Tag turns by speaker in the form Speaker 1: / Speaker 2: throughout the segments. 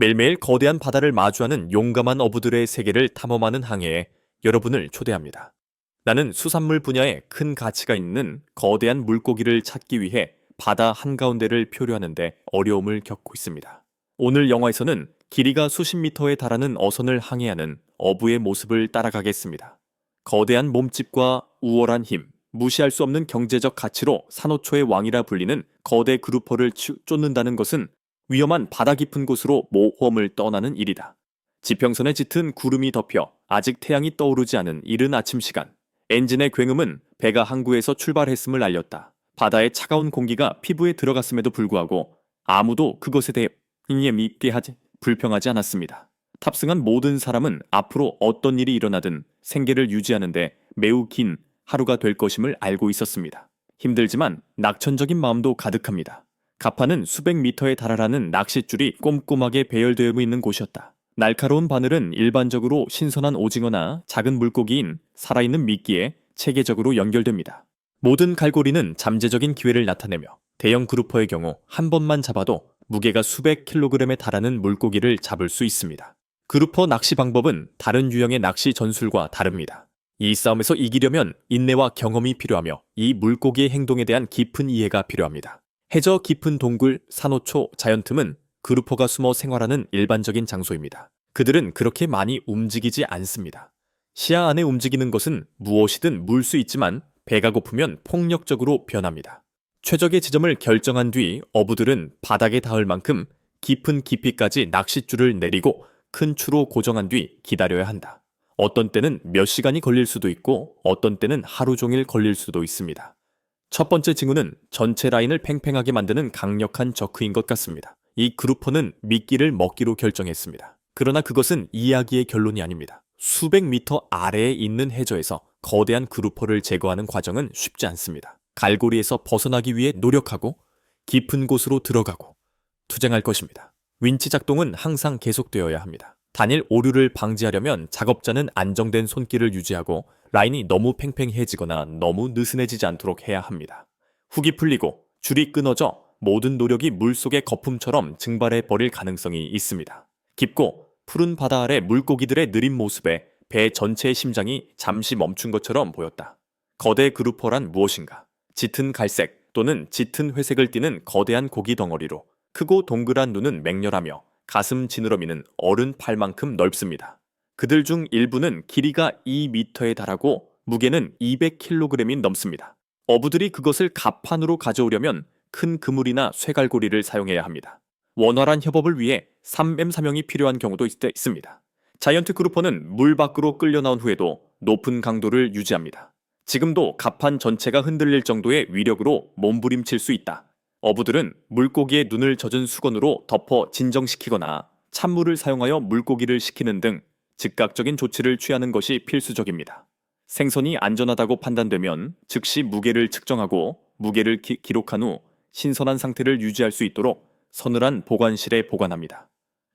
Speaker 1: 매일매일 거대한 바다를 마주하는 용감한 어부들의 세계를 탐험하는 항해에 여러분을 초대합니다. 나는 수산물 분야에 큰 가치가 있는 거대한 물고기를 찾기 위해 바다 한가운데를 표류하는데 어려움을 겪고 있습니다. 오늘 영화에서는 길이가 수십 미터에 달하는 어선을 항해하는 어부의 모습을 따라가겠습니다. 거대한 몸집과 우월한 힘, 무시할 수 없는 경제적 가치로 산호초의 왕이라 불리는 거대 그루퍼를 치- 쫓는다는 것은 위험한 바다 깊은 곳으로 모험을 떠나는 일이다. 지평선에 짙은 구름이 덮여 아직 태양이 떠오르지 않은 이른 아침 시간. 엔진의 굉음은 배가 항구에서 출발했음을 알렸다. 바다의 차가운 공기가 피부에 들어갔음에도 불구하고 아무도 그것에 대해 이에 밉게 하지 불평하지 않았습니다. 탑승한 모든 사람은 앞으로 어떤 일이 일어나든 생계를 유지하는데 매우 긴 하루가 될 것임을 알고 있었습니다. 힘들지만 낙천적인 마음도 가득합니다. 가파는 수백 미터에 달하라는 낚싯줄이 꼼꼼하게 배열되어 있는 곳이었다. 날카로운 바늘은 일반적으로 신선한 오징어나 작은 물고기인 살아있는 미끼에 체계적으로 연결됩니다. 모든 갈고리는 잠재적인 기회를 나타내며 대형 그루퍼의 경우 한 번만 잡아도 무게가 수백 킬로그램에 달하는 물고기를 잡을 수 있습니다. 그루퍼 낚시 방법은 다른 유형의 낚시 전술과 다릅니다. 이 싸움에서 이기려면 인내와 경험이 필요하며 이 물고기의 행동에 대한 깊은 이해가 필요합니다. 해저 깊은 동굴, 산호초, 자연틈은 그루퍼가 숨어 생활하는 일반적인 장소입니다. 그들은 그렇게 많이 움직이지 않습니다. 시야 안에 움직이는 것은 무엇이든 물 수 있지만 배가 고프면 폭력적으로 변합니다. 최적의 지점을 결정한 뒤 어부들은 바닥에 닿을 만큼 깊은 깊이까지 낚싯줄을 내리고 큰 추로 고정한 뒤 기다려야 한다. 어떤 때는 몇 시간이 걸릴 수도 있고 어떤 때는 하루 종일 걸릴 수도 있습니다. 첫 번째 징후는 전체 라인을 팽팽하게 만드는 강력한 저크인 것 같습니다. 이 그루퍼는 미끼를 먹기로 결정했습니다. 그러나 그것은 이야기의 결론이 아닙니다. 수백 미터 아래에 있는 해저에서 거대한 그루퍼를 제거하는 과정은 쉽지 않습니다. 갈고리에서 벗어나기 위해 노력하고 깊은 곳으로 들어가고 투쟁할 것입니다. 윈치 작동은 항상 계속되어야 합니다. 단일 오류를 방지하려면 작업자는 안정된 손길을 유지하고 라인이 너무 팽팽해지거나 너무 느슨해지지 않도록 해야 합니다. 훅이 풀리고 줄이 끊어져 모든 노력이 물속의 거품처럼 증발해 버릴 가능성이 있습니다. 깊고 푸른 바다 아래 물고기들의 느린 모습에 배 전체의 심장이 잠시 멈춘 것처럼 보였다. 거대 그루퍼란 무엇인가? 짙은 갈색 또는 짙은 회색을 띠는 거대한 고기 덩어리로 크고 동그란 눈은 맹렬하며 가슴 지느러미는 어른 팔만큼 넓습니다. 그들 중 일부는 길이가 2미터에 달하고 무게는 200kg이 넘습니다. 어부들이 그것을 갑판으로 가져오려면 큰 그물이나 쇠갈고리를 사용해야 합니다. 원활한 협업을 위해 3M 사명이 필요한 경우도 있, 있습니다. 자이언트 그루퍼는 물 밖으로 끌려 나온 후에도 높은 강도를 유지합니다. 지금도 갑판 전체가 흔들릴 정도의 위력으로 몸부림칠 수 있다. 어부들은 물고기의 눈을 젖은 수건으로 덮어 진정시키거나 찬물을 사용하여 물고기를 식히는 등 즉각적인 조치를 취하는 것이 필수적입니다. 생선이 안전하다고 판단되면 즉시 무게를 측정하고 무게를 기, 기록한 후 신선한 상태를 유지할 수 있도록 서늘한 보관실에 보관합니다.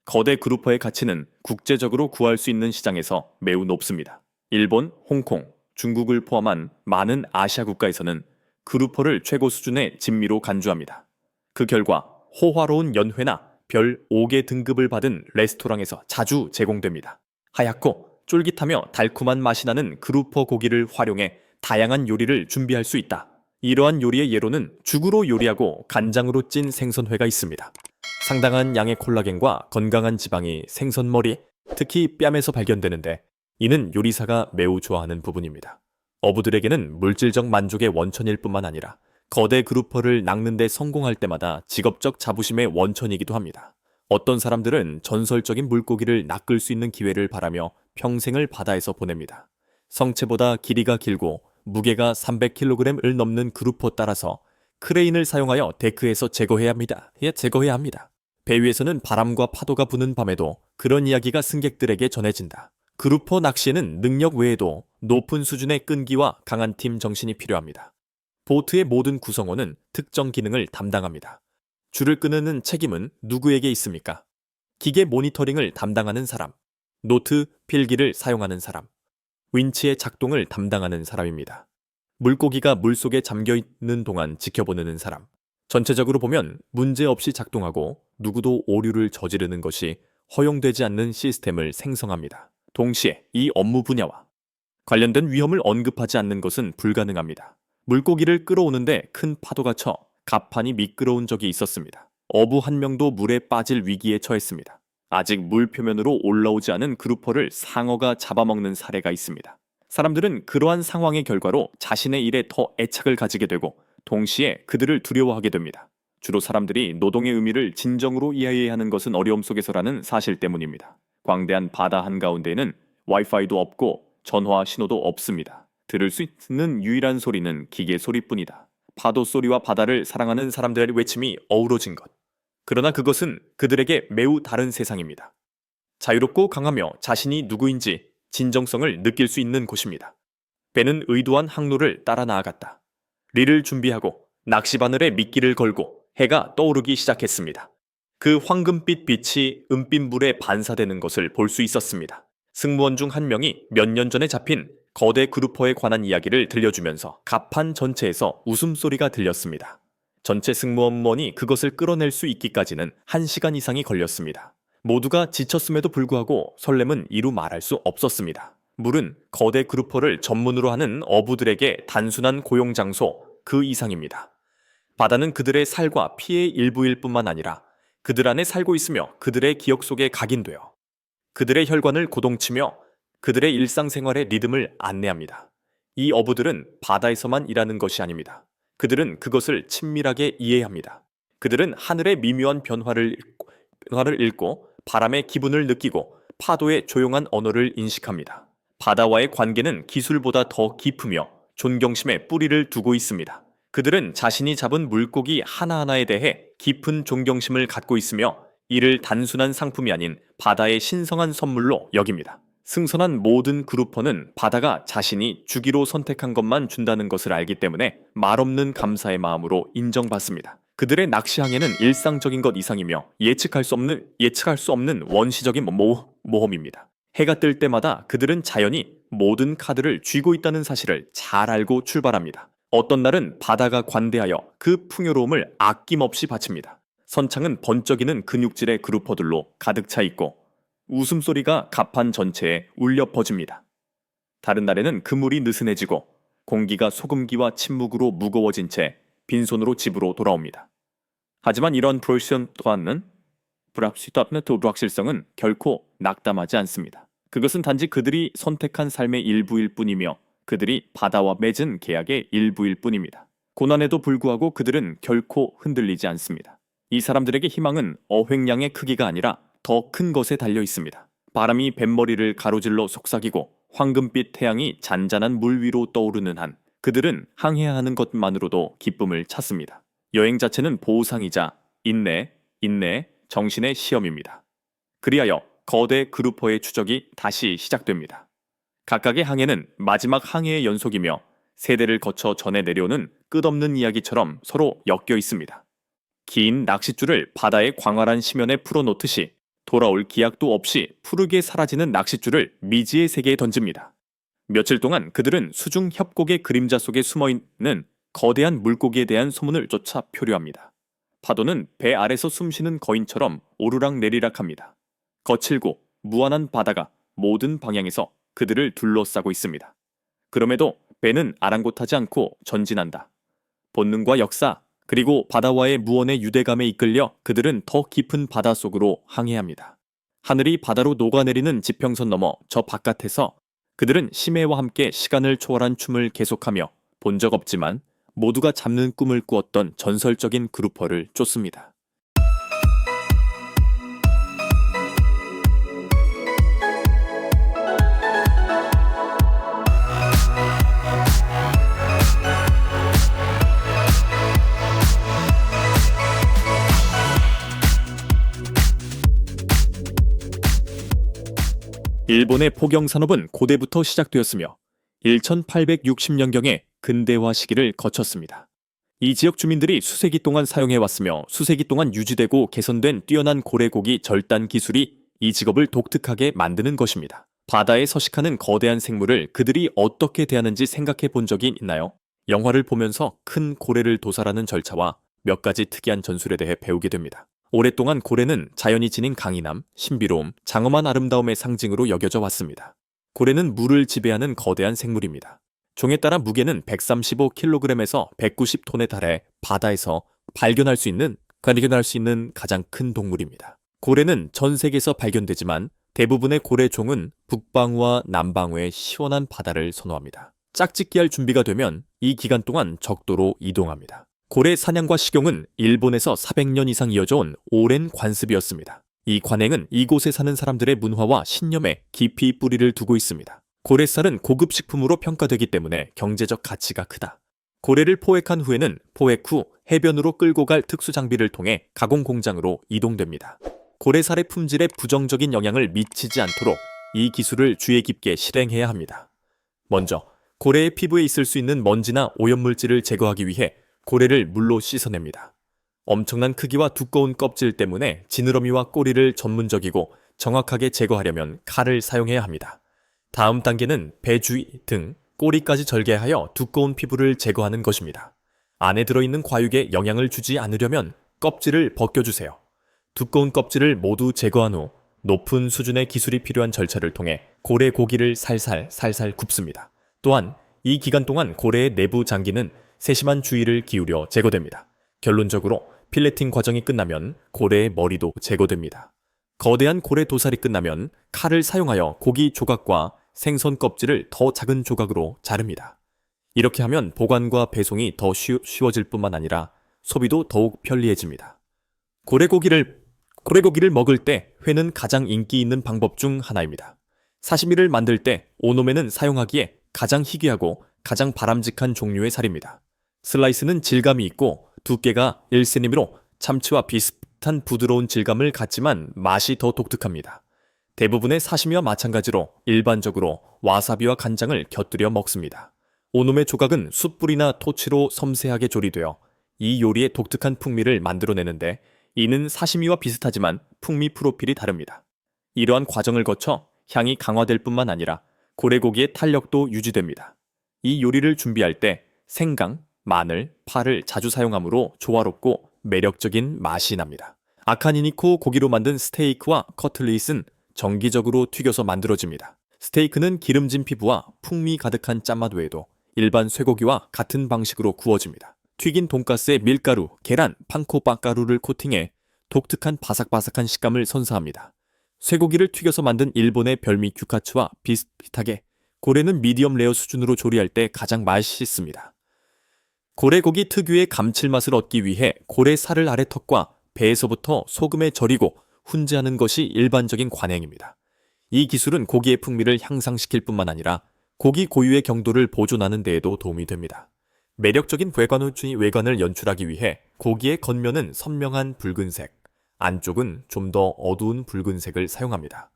Speaker 1: 거대 그루퍼의 가치는 국제적으로 구할 수 있는 시장에서 매우 높습니다. 일본, 홍콩, 중국을 포함한 많은 아시아 국가에서는 그루퍼를 최고 수준의 진미로 간주합니다. 그 결과 호화로운 연회나 별 5개 등급을 받은 레스토랑에서 자주 제공됩니다. 하얗고 쫄깃하며 달콤한 맛이 나는 그루퍼 고기를 활용해 다양한 요리를 준비할 수 있다. 이러한 요리의 예로는 죽으로 요리하고 간장으로 찐 생선회가 있습니다. 상당한 양의 콜라겐과 건강한 지방이 생선 머리, 특히 뺨에서 발견되는데 이는 요리사가 매우 좋아하는 부분입니다. 어부들에게는 물질적 만족의 원천일 뿐만 아니라 거대 그루퍼를 낚는 데 성공할 때마다 직업적 자부심의 원천이기도 합니다. 어떤 사람들은 전설적인 물고기를 낚을 수 있는 기회를 바라며 평생을 바다에서 보냅니다. 성체보다 길이가 길고 무게가 300kg을 넘는 그루퍼 따라서 크레인을 사용하여 데크에서 제거해야 합니다. 예, 제거해야 합니다. 배 위에서는 바람과 파도가 부는 밤에도 그런 이야기가 승객들에게 전해진다. 그루퍼 낚시에는 능력 외에도 높은 수준의 끈기와 강한 팀 정신이 필요합니다. 보트의 모든 구성원은 특정 기능을 담당합니다. 줄을 끄는 책임은 누구에게 있습니까? 기계 모니터링을 담당하는 사람, 노트, 필기를 사용하는 사람, 윈치의 작동을 담당하는 사람입니다. 물고기가 물속에 잠겨 있는 동안 지켜보는 사람. 전체적으로 보면 문제 없이 작동하고 누구도 오류를 저지르는 것이 허용되지 않는 시스템을 생성합니다. 동시에 이 업무 분야와 관련된 위험을 언급하지 않는 것은 불가능합니다. 물고기를 끌어오는데 큰 파도가 쳐 갑판이 미끄러운 적이 있었습니다. 어부 한 명도 물에 빠질 위기에 처했습니다. 아직 물 표면으로 올라오지 않은 그루퍼를 상어가 잡아먹는 사례가 있습니다. 사람들은 그러한 상황의 결과로 자신의 일에 더 애착을 가지게 되고 동시에 그들을 두려워하게 됩니다. 주로 사람들이 노동의 의미를 진정으로 이해해야 하는 것은 어려움 속에서라는 사실 때문입니다. 광대한 바다 한가운데에는 와이파이도 없고 전화 신호도 없습니다. 들을 수 있는 유일한 소리는 기계 소리뿐이다. 파도 소리와 바다를 사랑하는 사람들의 외침이 어우러진 것. 그러나 그것은 그들에게 매우 다른 세상입니다. 자유롭고 강하며 자신이 누구인지 진정성을 느낄 수 있는 곳입니다. 배는 의도한 항로를 따라 나아갔다. 리를 준비하고 낚시 바늘에 미끼를 걸고 해가 떠오르기 시작했습니다. 그 황금빛 빛이 은빛 물에 반사되는 것을 볼 수 있었습니다. 승무원 중 한 명이 몇 년 전에 잡힌 거대 그루퍼에 관한 이야기를 들려주면서 갑판 전체에서 웃음소리가 들렸습니다. 전체 승무원원이 그것을 끌어낼 수 있기까지는 한시간 이상이 걸렸습니다. 모두가 지쳤음에도 불구하고 설렘은 이루 말할 수 없었습니다. 물은 거대 그루퍼를 전문으로 하는 어부들에게 단순한 고용 장소 그 이상입니다. 바다는 그들의 살과 피의 일부일 뿐만 아니라 그들 안에 살고 있으며 그들의 기억 속에 각인되어 그들의 혈관을 고동치며 그들의 일상생활의 리듬을 안내합니다. 이 어부들은 바다에서만 일하는 것이 아닙니다. 그들은 그것을 친밀하게 이해합니다. 그들은 하늘의 미묘한 변화를 읽고, 변화를 읽고 바람의 기분을 느끼고 파도의 조용한 언어를 인식합니다. 바다와의 관계는 기술보다 더 깊으며 존경심에 뿌리를 두고 있습니다. 그들은 자신이 잡은 물고기 하나하나에 대해 깊은 존경심을 갖고 있으며 이를 단순한 상품이 아닌 바다의 신성한 선물로 여깁니다. 승선한 모든 그루퍼는 바다가 자신이 주기로 선택한 것만 준다는 것을 알기 때문에 말없는 감사의 마음으로 인정받습니다. 그들의 낚시 항해는 일상적인 것 이상이며 예측할 수 없는 예측할 수 없는 원시적인 모, 모험입니다. 해가 뜰 때마다 그들은 자연히 모든 카드를 쥐고 있다는 사실을 잘 알고 출발합니다. 어떤 날은 바다가 관대하여 그 풍요로움을 아낌없이 바칩니다. 선창은 번쩍이는 근육질의 그루퍼들로 가득 차 있고 웃음소리가 갑판 전체에 울려 퍼집니다. 다른 날에는 그물이 느슨해지고 공기가 소금기와 침묵으로 무거워진 채 빈손으로 집으로 돌아옵니다. 하지만 이런 프로션 또한은 브랍시답네토 락실성은 결코 낙담하지 않습니다. 그것은 단지 그들이 선택한 삶의 일부일 뿐이며 그들이 바다와 맺은 계약의 일부일 뿐입니다. 고난에도 불구하고 그들은 결코 흔들리지 않습니다. 이 사람들에게 희망은 어획량의 크기가 아니라 더 큰 것에 달려 있습니다. 바람이 뱃머리를 가로질러 속삭이고 황금빛 태양이 잔잔한 물 위로 떠오르는 한 그들은 항해하는 것만으로도 기쁨을 찾습니다. 여행 자체는 보상이자 인내, 인내, 정신의 시험입니다. 그리하여 거대 그루퍼의 추적이 다시 시작됩니다. 각각의 항해는 마지막 항해의 연속이며 세대를 거쳐 전해 내려오는 끝없는 이야기처럼 서로 엮여 있습니다. 긴 낚싯줄을 바다의 광활한 심연에 풀어놓듯이 돌아올 기약도 없이 푸르게 사라지는 낚싯줄을 미지의 세계에 던집니다. 며칠 동안 그들은 수중 협곡의 그림자 속에 숨어 있는 거대한 물고기에 대한 소문을 쫓아 표류합니다. 파도는 배 아래서 숨쉬는 거인처럼 오르락 내리락합니다. 거칠고 무한한 바다가 모든 방향에서 그들을 둘러싸고 있습니다. 그럼에도 배는 아랑곳하지 않고 전진한다. 본능과 역사, 그리고 바다와의 무언의 유대감에 이끌려 그들은 더 깊은 바다 속으로 항해합니다. 하늘이 바다로 녹아내리는 지평선 너머 저 바깥에서 그들은 심해와 함께 시간을 초월한 춤을 계속하며 본 적 없지만 모두가 잡는 꿈을 꾸었던 전설적인 그루퍼를 쫓습니다. 일본의 포경 산업은 고대부터 시작되었으며 1860년경에 근대화 시기를 거쳤습니다. 이 지역 주민들이 수세기 동안 사용해 왔으며 수세기 동안 유지되고 개선된 뛰어난 고래고기 절단 기술이 이 직업을 독특하게 만드는 것입니다. 바다에 서식하는 거대한 생물을 그들이 어떻게 대하는지 생각해 본 적이 있나요? 영화를 보면서 큰 고래를 도살하는 절차와 몇 가지 특이한 전술에 대해 배우게 됩니다. 오랫동안 고래는 자연이 지닌 강인함, 신비로움, 장엄한 아름다움의 상징으로 여겨져 왔습니다. 고래는 물을 지배하는 거대한 생물입니다. 종에 따라 무게는 135kg에서 190톤에 달해 바다에서 발견할 수 있는 발견할 수 있는 가장 큰 동물입니다. 고래는 전 세계에서 발견되지만 대부분의 고래종은 북방우와 남방우의 시원한 바다를 선호합니다. 짝짓기할 준비가 되면 이 기간 동안 적도로 이동합니다. 고래 사냥과 식용은 일본에서 400년 이상 이어져 온 오랜 관습이었습니다. 이 관행은 이곳에 사는 사람들의 문화와 신념에 깊이 뿌리를 두고 있습니다. 고래살은 고급 식품으로 평가되기 때문에 경제적 가치가 크다. 고래를 포획한 후에는 포획 후 해변으로 끌고 갈 특수 장비를 통해 가공 공장으로 이동됩니다. 고래살의 품질에 부정적인 영향을 미치지 않도록 이 기술을 주의 깊게 실행해야 합니다. 먼저 고래의 피부에 있을 수 있는 먼지나 오염물질을 제거하기 위해 고래를 물로 씻어냅니다. 엄청난 크기와 두꺼운 껍질 때문에 지느러미와 꼬리를 전문적이고 정확하게 제거하려면 칼을 사용해야 합니다. 다음 단계는 배 주위 등 꼬리까지 절개하여 두꺼운 피부를 제거하는 것입니다. 안에 들어있는 과육에 영향을 주지 않으려면 껍질을 벗겨주세요. 두꺼운 껍질을 모두 제거한 후 높은 수준의 기술이 필요한 절차를 통해 고래 고기를 살살 살살 굽습니다. 또한 이 기간 동안 고래의 내부 장기는 세심한 주의를 기울여 제거됩니다. 결론적으로 필레팅 과정이 끝나면 고래의 머리도 제거됩니다. 거대한 고래 도살이 끝나면 칼을 사용하여 고기 조각과 생선 껍질을 더 작은 조각으로 자릅니다. 이렇게 하면 보관과 배송이 더 쉬, 쉬워질 뿐만 아니라 소비도 더욱 편리해집니다. 고래고기를 고래고기를 먹을 때 회는 가장 인기 있는 방법 중 하나입니다. 사시미를 만들 때 오노메는 사용하기에 가장 희귀하고 가장 바람직한 종류의 살입니다. 슬라이스는 질감이 있고 두께가 1cm이로 참치와 비슷한 부드러운 질감을 갖지만 맛이 더 독특합니다. 대부분의 사시미와 마찬가지로 일반적으로 와사비와 간장을 곁들여 먹습니다. 오놈의 조각은 숯불이나 토치로 섬세하게 조리되어 이 요리의 독특한 풍미를 만들어내는데 이는 사시미와 비슷하지만 풍미 프로필이 다릅니다. 이러한 과정을 거쳐 향이 강화될 뿐만 아니라 고래고기의 탄력도 유지됩니다. 이 요리를 준비할 때 생강, 마늘, 파를 자주 사용하므로 조화롭고 매력적인 맛이 납니다. 아카니니코 고기로 만든 스테이크와 커틀릿은 정기적으로 튀겨서 만들어집니다. 스테이크는 기름진 피부와 풍미 가득한 짠맛 외에도 일반 쇠고기와 같은 방식으로 구워집니다. 튀긴 돈가스에 밀가루, 계란, 판코 빵가루를 코팅해 독특한 바삭바삭한 식감을 선사합니다. 쇠고기를 튀겨서 만든 일본의 별미 규카츠와 비슷비슷하게 고래는 미디엄 레어 수준으로 조리할 때 가장 맛있습니다. 고래고기 특유의 감칠맛을 얻기 위해 고래 살을 아래 턱과 배에서부터 소금에 절이고 훈제하는 것이 일반적인 관행입니다. 이 기술은 고기의 풍미를 향상시킬 뿐만 아니라 고기 고유의 경도를 보존하는 데에도 도움이 됩니다. 매력적인 외관을 연출하기 위해 고기의 겉면은 선명한 붉은색, 안쪽은 좀 더 어두운 붉은색을 사용합니다.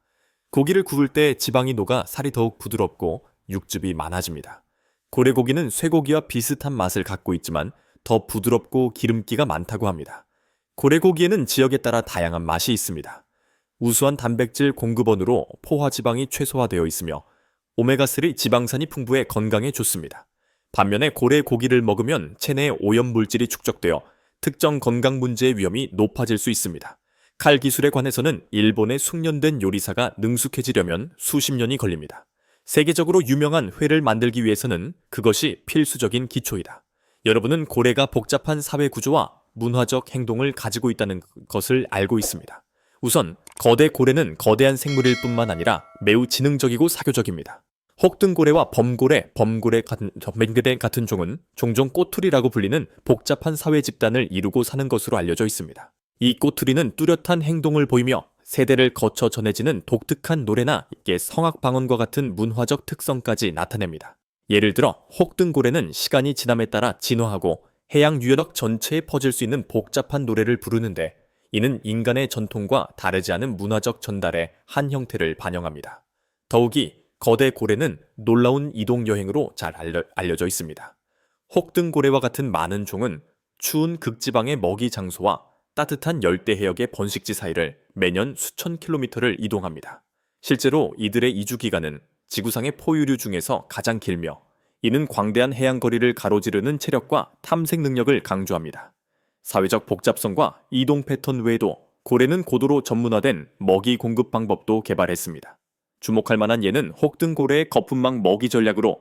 Speaker 1: 고기를 구울 때 지방이 녹아 살이 더욱 부드럽고 육즙이 많아집니다. 고래고기는 쇠고기와 비슷한 맛을 갖고 있지만 더 부드럽고 기름기가 많다고 합니다. 고래고기에는 지역에 따라 다양한 맛이 있습니다. 우수한 단백질 공급원으로 포화지방이 최소화되어 있으며 오메가3 지방산이 풍부해 건강에 좋습니다. 반면에 고래고기를 먹으면 체내에 오염물질이 축적되어 특정 건강 문제의 위험이 높아질 수 있습니다. 칼 기술에 관해서는 일본의 숙련된 요리사가 능숙해지려면 수십 년이 걸립니다. 세계적으로 유명한 회를 만들기 위해서는 그것이 필수적인 기초이다. 여러분은 고래가 복잡한 사회 구조와 문화적 행동을 가지고 있다는 것을 알고 있습니다. 우선 거대 고래는 거대한 생물일 뿐만 아니라 매우 지능적이고 사교적입니다. 혹등고래와 범고래, 범고래 같은, 맹그대 같은 종은 종종 꼬투리라고 불리는 복잡한 사회 집단을 이루고 사는 것으로 알려져 있습니다. 이 꼬투리는 뚜렷한 행동을 보이며 세대를 거쳐 전해지는 독특한 노래나 성악 방언과 같은 문화적 특성까지 나타냅니다. 예를 들어 혹등고래는 시간이 지남에 따라 진화하고 해양 유연학 전체에 퍼질 수 있는 복잡한 노래를 부르는데 이는 인간의 전통과 다르지 않은 문화적 전달의 한 형태를 반영합니다. 더욱이 거대 고래는 놀라운 이동 여행으로 잘 알려, 알려져 있습니다. 혹등고래와 같은 많은 종은 추운 극지방의 먹이 장소와 따뜻한 열대 해역의 번식지 사이를 매년 수천 킬로미터를 이동합니다. 실제로 이들의 이주 기간은 지구상의 포유류 중에서 가장 길며 이는 광대한 해양 거리를 가로지르는 체력과 탐색 능력을 강조합니다. 사회적 복잡성과 이동 패턴 외에도 고래는 고도로 전문화된 먹이 공급 방법도 개발했습니다. 주목할 만한 예는 혹등고래의 거품망 먹이 전략으로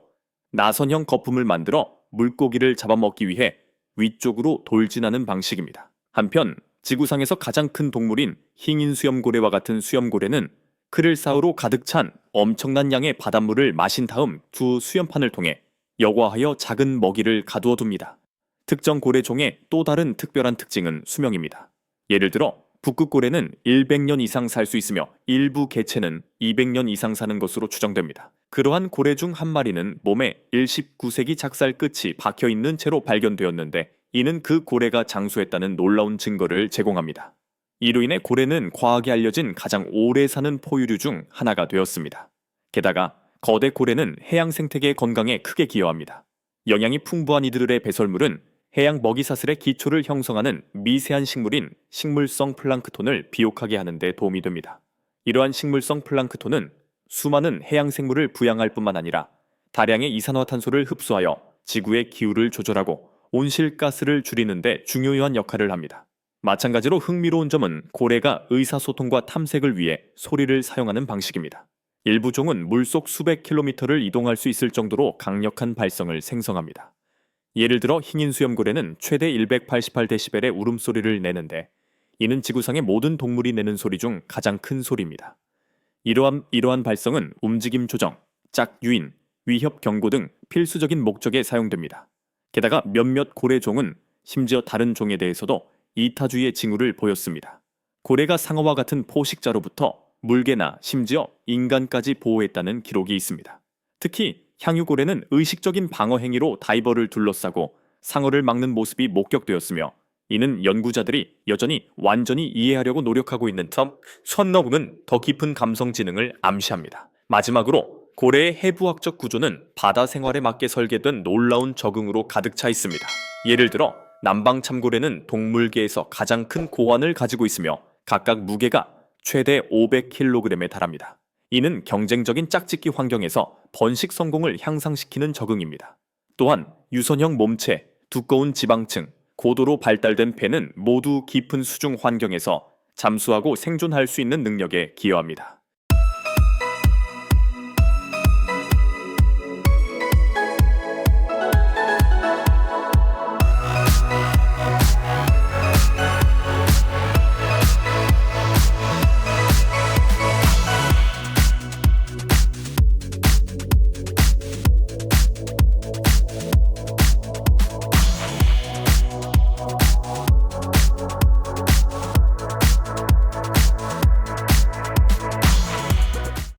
Speaker 1: 나선형 거품을 만들어 물고기를 잡아먹기 위해 위쪽으로 돌진하는 방식입니다. 한편 지구상에서 가장 큰 동물인 흰인 수염고래와 같은 수염고래는 크릴사우로 가득 찬 엄청난 양의 바닷물을 마신 다음 두 수염판을 통해 여과하여 작은 먹이를 가두어 둡니다. 특정 고래종의 또 다른 특별한 특징은 수명입니다. 예를 들어 북극고래는 100년 이상 살 수 있으며 일부 개체는 200년 이상 사는 것으로 추정됩니다. 그러한 고래 중 한 마리는 몸에 19세기 작살 끝이 박혀 있는 채로 발견되었는데 이는 그 고래가 장수했다는 놀라운 증거를 제공합니다. 이로 인해 고래는 과학에 알려진 가장 오래 사는 포유류 중 하나가 되었습니다. 게다가 거대 고래는 해양 생태계의 건강에 크게 기여합니다. 영양이 풍부한 이들의 배설물은 해양 먹이 사슬의 기초를 형성하는 미세한 식물인 식물성 플랑크톤을 비옥하게 하는 데 도움이 됩니다. 이러한 식물성 플랑크톤은 수많은 해양 생물을 부양할 뿐만 아니라 다량의 이산화탄소를 흡수하여 지구의 기후를 조절하고 온실가스를 줄이는 데 중요한 역할을 합니다. 마찬가지로 흥미로운 점은 고래가 의사소통과 탐색을 위해 소리를 사용하는 방식입니다. 일부 종은 물속 수백 킬로미터를 이동할 수 있을 정도로 강력한 발성을 생성합니다. 예를 들어 흰인 수염고래는 최대 188데시벨의 울음소리를 내는데 이는 지구상의 모든 동물이 내는 소리 중 가장 큰 소리입니다. 이러한, 이러한 발성은 움직임 조정, 짝 유인, 위협 경고 등 필수적인 목적에 사용됩니다. 게다가 몇몇 고래종은 심지어 다른 종에 대해서도 이타주의의 징후를 보였습니다. 고래가 상어와 같은 포식자로부터 물개나 심지어 인간까지 보호했다는 기록이 있습니다. 특히 향유고래는 의식적인 방어 행위로 다이버를 둘러싸고 상어를 막는 모습이 목격되었으며 이는 연구자들이 여전히 완전히 이해하려고 노력하고 있는 텀 선너궁은 더 깊은 감성 지능을 암시합니다. 마지막으로 고래의 해부학적 구조는 바다 생활에 맞게 설계된 놀라운 적응으로 가득 차 있습니다. 예를 들어 남방 참고래는 동물계에서 가장 큰 고환을 가지고 있으며 각각 무게가 최대 500kg에 달합니다. 이는 경쟁적인 짝짓기 환경에서 번식 성공을 향상시키는 적응입니다. 또한 유선형 몸체, 두꺼운 지방층, 고도로 발달된 폐는 모두 깊은 수중 환경에서 잠수하고 생존할 수 있는 능력에 기여합니다.